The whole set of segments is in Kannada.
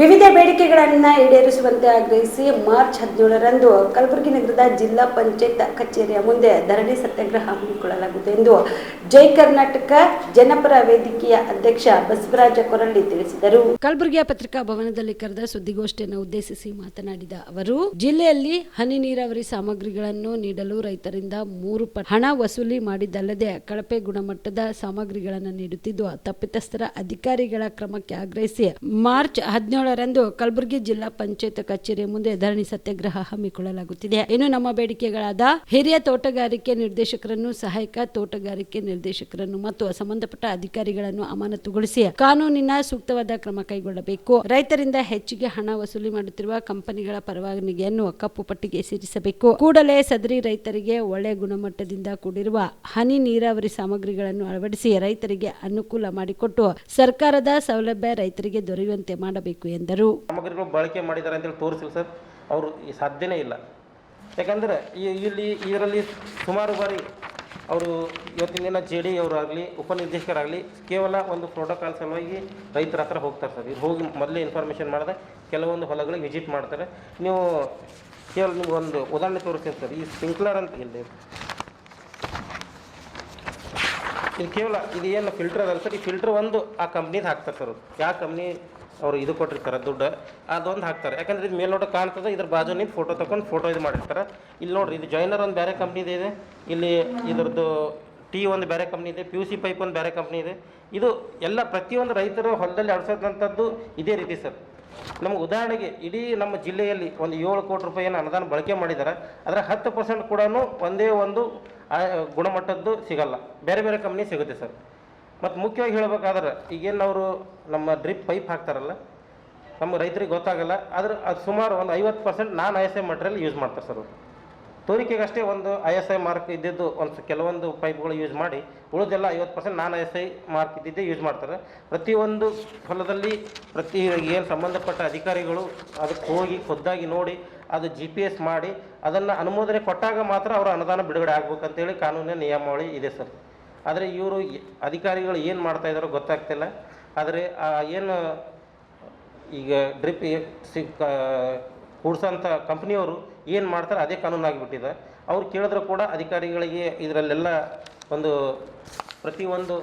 ವಿವಿಧ ಬೇಡಿಕೆಗಳನ್ನು ಈಡೇರಿಸುವಂತೆ ಆಗ್ರಹಿಸಿ ಮಾರ್ಚ್ ಹದಿನೇಳರಂದು ಕಲಬುರಗಿ ನಗರದ ಜಿಲ್ಲಾ ಪಂಚಾಯತ್ ಕಚೇರಿಯ ಮುಂದೆ ಧರಣಿ ಸತ್ಯಾಗ್ರಹ ಹಮ್ಮಿಕೊಳ್ಳಲಾಗುವುದು ಎಂದು ಜೈ ಕರ್ನಾಟಕ ಜನಪರ ವೇದಿಕೆಯ ಅಧ್ಯಕ್ಷ ಬಸವರಾಜ ಕೊರಳ್ಳಿ ತಿಳಿಸಿದರು. ಕಲಬುರಗಿಯ ಪತ್ರಿಕಾ ಭವನದಲ್ಲಿ ಕರೆದ ಸುದ್ದಿಗೋಷ್ಠಿಯನ್ನು ಉದ್ದೇಶಿಸಿ ಮಾತನಾಡಿದ ಅವರು, ಜಿಲ್ಲೆಯಲ್ಲಿ ಹನಿ ನೀರಾವರಿ ಸಾಮಗ್ರಿಗಳನ್ನು ನೀಡಲು ರೈತರಿಂದ ಮೂರು ಹಣ ವಸೂಲಿ ಮಾಡಿದ್ದಲ್ಲದೆ ಕಳಪೆ ಗುಣಮಟ್ಟದ ಸಾಮಗ್ರಿಗಳನ್ನು ನೀಡುತ್ತಿದ್ದು, ತಪ್ಪಿತಸ್ಥರ ಅಧಿಕಾರಿಗಳ ಕ್ರಮಕ್ಕೆ ಆಗ್ರಹಿಸಿ ಮಾರ್ಚ್ ಹದಿನೇಳರಂದು ಕಲಬುರಗಿ ಜಿಲ್ಲಾ ಪಂಚಾಯತ್ ಕಚೇರಿ ಮುಂದೆ ಧರಣಿ ಸತ್ಯಾಗ್ರಹ ಹಮ್ಮಿಕೊಳ್ಳಲಾಗುತ್ತಿದೆ. ಇನ್ನು ನಮ್ಮ ಬೇಡಿಕೆಗಳಾದ ಹಿರಿಯ ತೋಟಗಾರಿಕೆ ನಿರ್ದೇಶಕರನ್ನು, ಸಹಾಯಕ ತೋಟಗಾರಿಕೆ ನಿರ್ದೇಶಕರನ್ನು ಮತ್ತು ಸಂಬಂಧಪಟ್ಟ ಅಧಿಕಾರಿಗಳನ್ನು ಅಮಾನತುಗೊಳಿಸಿ ಕಾನೂನಿನ ಸೂಕ್ತವಾದ ಕ್ರಮ ಕೈಗೊಳ್ಳಬೇಕು. ರೈತರಿಂದ ಹೆಚ್ಚಿಗೆ ಹಣ ವಸೂಲಿ ಮಾಡುತ್ತಿರುವ ಕಂಪನಿಗಳ ಪರವಾನಗಿಯನ್ನು ಕಪ್ಪು ಪಟ್ಟಿಗೆ ಸೇರಿಸಬೇಕು. ಕೂಡಲೇ ಸದರಿ ರೈತರಿಗೆ ಒಳ್ಳೆ ಗುಣಮಟ್ಟದಿಂದ ಕೂಡಿರುವ ಹನಿ ನೀರಾವರಿ ಸಾಮಗ್ರಿಗಳನ್ನು ಅಳವಡಿಸಿ ರೈತರಿಗೆ ಅನುಕೂಲ ಮಾಡಿಕೊಟ್ಟು ಸರ್ಕಾರದ ಸೌಲಭ್ಯ ರೈತರಿಗೆ ದೊರೆಯುವಂತೆ ಮಾಡಬೇಕು ಎಂದರು. ಸಾಮಗ್ರಿಗಳು ಬಳಕೆ ಮಾಡಿದ್ದಾರೆ ಅಂತೇಳಿ ತೋರಿಸಿಲ್ಲ ಸರ್. ಅವರು ಸಾಧ್ಯನೇ ಇಲ್ಲ. ಯಾಕಂದ್ರೆ ಇಲ್ಲಿ ಇದರಲ್ಲಿ ಸುಮಾರು ಬಾರಿ ಅವರು ಇವತ್ತಿನ ದಿನ ಜೆ ಡಿ ಅವರಾಗಲಿ ಉಪನಿರ್ದೇಶಕರಾಗಲಿ ಕೇವಲ ಒಂದು ಪ್ರೋಟೋಕಾಲ್ ಸಲುವಾಗಿ ರೈತರ ಹತ್ರ ಹೋಗ್ತಾರೆ ಸರ್. ಇದು ಹೋಗಿ ಮೊದಲೇ ಇನ್ಫಾರ್ಮೇಷನ್ ಮಾಡಿದೆ, ಕೆಲವೊಂದು ಹೊಲಗಳಿಗೆ ವಿಸಿಟ್ ಮಾಡ್ತಾರೆ. ನೀವು ಕೇವಲ ನಿಮ್ಗೆ ಒಂದು ಉದಾಹರಣೆ ತೋರಿಸ್ತೀನಿ ಸರ್. ಈ ಸ್ಪ್ರಿಂಕ್ಲರ್ ಅಂತ ಇಲ್ಲಿ ಇದು ಕೇವಲ ಇದು ಏನು ಫಿಲ್ಟರ್ ಅದಲ್ಲ ಸರ್. ಈ ಫಿಲ್ಟರ್ ಒಂದು ಆ ಕಂಪ್ನಿದು ಹಾಕ್ತಾರೆ ಸರ್ ಯಾವ ಕಂಪ್ನಿ ಅವರು ಇದು ಕೊಟ್ಟಿರ್ತಾರೆ ದುಡ್ಡು, ಅದೊಂದು ಹಾಕ್ತಾರೆ. ಯಾಕಂದ್ರೆ ಇದು ಮೇಲ್ನೋಟ ಕಾಣ್ತದೆ, ಇದ್ರ ಬಾಜು ನಿಂತು ಫೋಟೋ ತಗೊಂಡು ಫೋಟೋ ಇದು ಮಾಡಿರ್ತಾರೆ. ಇಲ್ಲಿ ನೋಡ್ರಿ, ಇದು ಜಾಯ್ನರ್ ಒಂದು ಬೇರೆ ಕಂಪ್ನಿದು ಇದೆ ಇಲ್ಲಿ ಇದ್ರದ್ದು ಟಿ ಒಂದು ಬೇರೆ ಕಂಪ್ನಿ ಇದೆ ಪಿ ಯು ಸಿ ಪೈಪ್ ಒಂದು ಬೇರೆ ಕಂಪ್ನಿ ಇದೆ. ಇದು ಎಲ್ಲ ಪ್ರತಿಯೊಂದು ರೈತರು ಹೊಲದಲ್ಲಿ ಅಳಿಸೋದಂಥದ್ದು ಇದೇ ರೀತಿ ಸರ್. ನಮಗೆ ಉದಾಹರಣೆಗೆ ಇಡೀ ನಮ್ಮ ಜಿಲ್ಲೆಯಲ್ಲಿ ಒಂದು ಏಳು ಕೋಟಿ ರೂಪಾಯಿ ಏನು ಅನುದಾನ ಬಳಕೆ ಮಾಡಿದ್ದಾರೆ ಅದರ ಹತ್ತು ಪರ್ಸೆಂಟ್ ಕೂಡ ಒಂದೇ ಒಂದು ಗುಣಮಟ್ಟದ್ದು ಸಿಗಲ್ಲ. ಬೇರೆ ಬೇರೆ ಕಂಪ್ನಿ ಸಿಗುತ್ತೆ ಸರ್. ಮತ್ತು ಮುಖ್ಯವಾಗಿ ಹೇಳಬೇಕಾದ್ರೆ, ಈಗೇನು ಅವರು ನಮ್ಮ ಡ್ರಿಪ್ ಪೈಪ್ ಹಾಕ್ತಾರಲ್ಲ ನಮ್ಮ ರೈತರಿಗೆ ಗೊತ್ತಾಗಲ್ಲ, ಆದ್ರೆ ಅದು ಸುಮಾರು ಒಂದು ಐವತ್ತು percent non I S I material use ಮಾಡ್ತಾರೆ ಸರ್ ಅವರು. ತೋರಿಕೆಗಷ್ಟೇ ಒಂದು ಐ ಎಸ್ ಐ ಮಾರ್ಕ್ ಇದ್ದಿದ್ದು ಒಂದು ಕೆಲವೊಂದು ಪೈಪ್ಗಳು ಯೂಸ್ ಮಾಡಿ, ಉಳಿದೆಲ್ಲ ಐವತ್ತು percent non I S I mark ಇದ್ದಿದ್ದೇ ಯೂಸ್ ಮಾಡ್ತಾರೆ. ಪ್ರತಿಯೊಂದು ಹೊಲದಲ್ಲಿ ಪ್ರತಿ ಏನು ಸಂಬಂಧಪಟ್ಟ ಅಧಿಕಾರಿಗಳು ಅದಕ್ಕೆ ಹೋಗಿ ಖುದ್ದಾಗಿ ನೋಡಿ, ಅದು ಜಿ ಪಿ ಎಸ್ ಮಾಡಿ, ಅದನ್ನು ಅನುಮೋದನೆ ಕೊಟ್ಟಾಗ ಮಾತ್ರ ಅವರ ಅನುದಾನ ಬಿಡುಗಡೆ ಆಗ್ಬೇಕಂತೇಳಿ ಕಾನೂನಿನ ನಿಯಮಾವಳಿ ಇದೆ ಸರ್. ಆದರೆ ಇವರು ಅಧಿಕಾರಿಗಳು ಏನು ಮಾಡ್ತಾ ಇದ್ದಾರೋ ಗೊತ್ತಾಗ್ತಿಲ್ಲ. ಆದರೆ ಏನು, ಈಗ ಡ್ರಿಪ್ ಸಿಕ್ ಕೂಡ್ಸೋಂಥ ಕಂಪ್ನಿಯವರು ಏನು ಮಾಡ್ತಾರೆ ಅದೇ ಕಾನೂನಾಗಿಬಿಟ್ಟಿದೆ. ಅವ್ರು ಕೇಳಿದ್ರು ಕೂಡ ಅಧಿಕಾರಿಗಳಿಗೆ ಇದರಲ್ಲೆಲ್ಲ ಒಂದು ಪ್ರತಿಯೊಂದು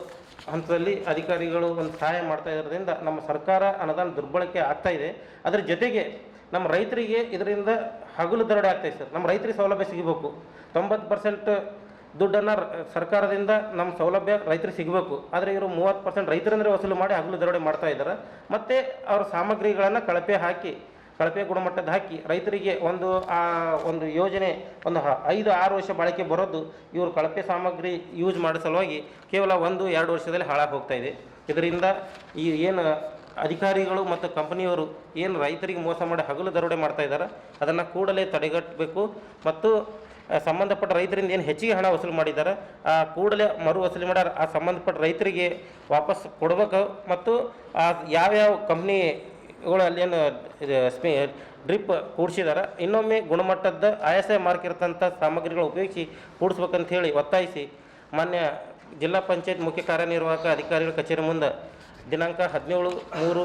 ಹಂತದಲ್ಲಿ ಅಧಿಕಾರಿಗಳು ಒಂದು ಸಹಾಯ ಮಾಡ್ತಾ ಇರೋದ್ರಿಂದ ನಮ್ಮ ಸರ್ಕಾರ ಅನುದಾನ ದುರ್ಬಳಕೆ ಆಗ್ತಾ ಇದೆ. ಅದರ ಜೊತೆಗೆ ನಮ್ಮ ರೈತರಿಗೆ ಇದರಿಂದ ಹಗಲು ದರಡೆ ಆಗ್ತಾಯಿದೆ ಸರ್. ನಮ್ಮ ರೈತರಿಗೆ ಸೌಲಭ್ಯ ಸಿಗಬೇಕು. ತೊಂಬತ್ತು ಪರ್ಸೆಂಟ್ ದುಡ್ಡನ್ನು ಸರ್ಕಾರದಿಂದ ನಮ್ಮ ಸೌಲಭ್ಯ ರೈತರಿಗೆ ಸಿಗಬೇಕು. ಆದರೆ ಇವರು ಮೂವತ್ತು ಪರ್ಸೆಂಟ್ ರೈತರಂದರೆ ವಸೂಲು ಮಾಡಿ ಹಗಲು ದರೋಡೆ ಮಾಡ್ತಾ ಇದ್ದಾರೆ. ಮತ್ತು ಅವ್ರ ಸಾಮಗ್ರಿಗಳನ್ನು ಕಳಪೆ ಹಾಕಿ, ಕಳಪೆ ಗುಣಮಟ್ಟದ ಹಾಕಿ ರೈತರಿಗೆ ಒಂದು, ಆ, ಒಂದು ಯೋಜನೆ, ಒಂದು ಐದು, ಆರು ವರ್ಷ ಬಾಳಿಕೆ ಬರೋದು ಇವರು ಕಳಪೆ ಸಾಮಗ್ರಿ ಯೂಸ್ ಮಾಡೋ ಸಲುವಾಗಿ ಕೇವಲ ಒಂದು, ಎರಡು ವರ್ಷದಲ್ಲಿ ಹಾಳಾಗಿ ಹೋಗ್ತಾ ಇದೆ. ಇದರಿಂದ ಈ ಏನು ಅಧಿಕಾರಿಗಳು ಮತ್ತು ಕಂಪನಿಯವರು ಏನು ರೈತರಿಗೆ ಮೋಸ ಮಾಡಿ ಹಗಲು ದರೋಡೆ ಮಾಡ್ತಾ ಇದ್ದಾರೆ, ಅದನ್ನು ಕೂಡಲೇ ತಡೆಗಟ್ಟಬೇಕು ಮತ್ತು ಸಂಬಂಧಪಟ್ಟ ರೈತರಿಂದ ಏನು ಹೆಚ್ಚಿಗೆ ಹಣ ವಸೂಲು ಮಾಡಿದ್ದಾರೆ ಆ, ಕೂಡಲೇ ಮರು ವಸೂಲಿ ಮಾಡ್ಯಾರ ಆ ಸಂಬಂಧಪಟ್ಟ ರೈತರಿಗೆ ವಾಪಸ್ ಕೊಡಬೇಕು ಮತ್ತು, ಆ, ಯಾವ್ಯಾವ ಕಂಪ್ನಿಗಳು ಅಲ್ಲೇನು ಸ್ಪಿ ಡ್ರಿಪ್ ಕೂಡಿಸಿದಾರೆ, ಇನ್ನೊಮ್ಮೆ ಗುಣಮಟ್ಟದ ಐ ಮಾರ್ಕ್ ಇರತಕ್ಕಂಥ ಸಾಮಗ್ರಿಗಳು ಉಪಯೋಗಿಸಿ ಕೂಡಿಸ್ಬೇಕಂತ ಹೇಳಿ ಒತ್ತಾಯಿಸಿ ಮಾನ್ಯ ಜಿಲ್ಲಾ ಪಂಚಾಯತ್ ಮುಖ್ಯ ಕಾರ್ಯನಿರ್ವಾಹಕ ಅಧಿಕಾರಿಗಳ ಕಚೇರಿ ಮುಂದೆ ದಿನಾಂಕ ಹದಿನೇಳು ಮೂರು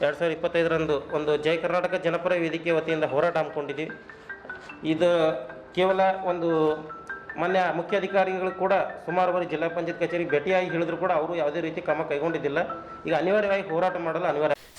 ಎರಡು ಸಾವಿರದ ಇಪ್ಪತ್ತೈದರಂದು ಒಂದು ಜಯ ಕರ್ನಾಟಕ ಜನಪರ ವೇದಿಕೆ ವತಿಯಿಂದ ಹೋರಾಟ ಹಮ್ಮಿಕೊಂಡಿದ್ದೀವಿ. ಇದು ಕೇವಲ ಒಂದು ಮಾನ್ಯ ಮುಖ್ಯ ಅಧಿಕಾರಿಗಳು ಕೂಡ ಸುಮಾರು ಬಾರಿ ಜಿಲ್ಲಾ ಪಂಚಾಯತ್ ಕಚೇರಿಗೆ ಭೇಟಿಯಾಗಿ ಹೇಳಿದ್ರು ಕೂಡ ಅವರು ಯಾವುದೇ ರೀತಿ ಕ್ರಮ ಕೈಗೊಂಡಿದ್ದಿಲ್ಲ. ಈಗ ಅನಿವಾರ್ಯವಾಗಿ ಹೋರಾಟ ಮಾಡಲು ಅನಿವಾರ್ಯ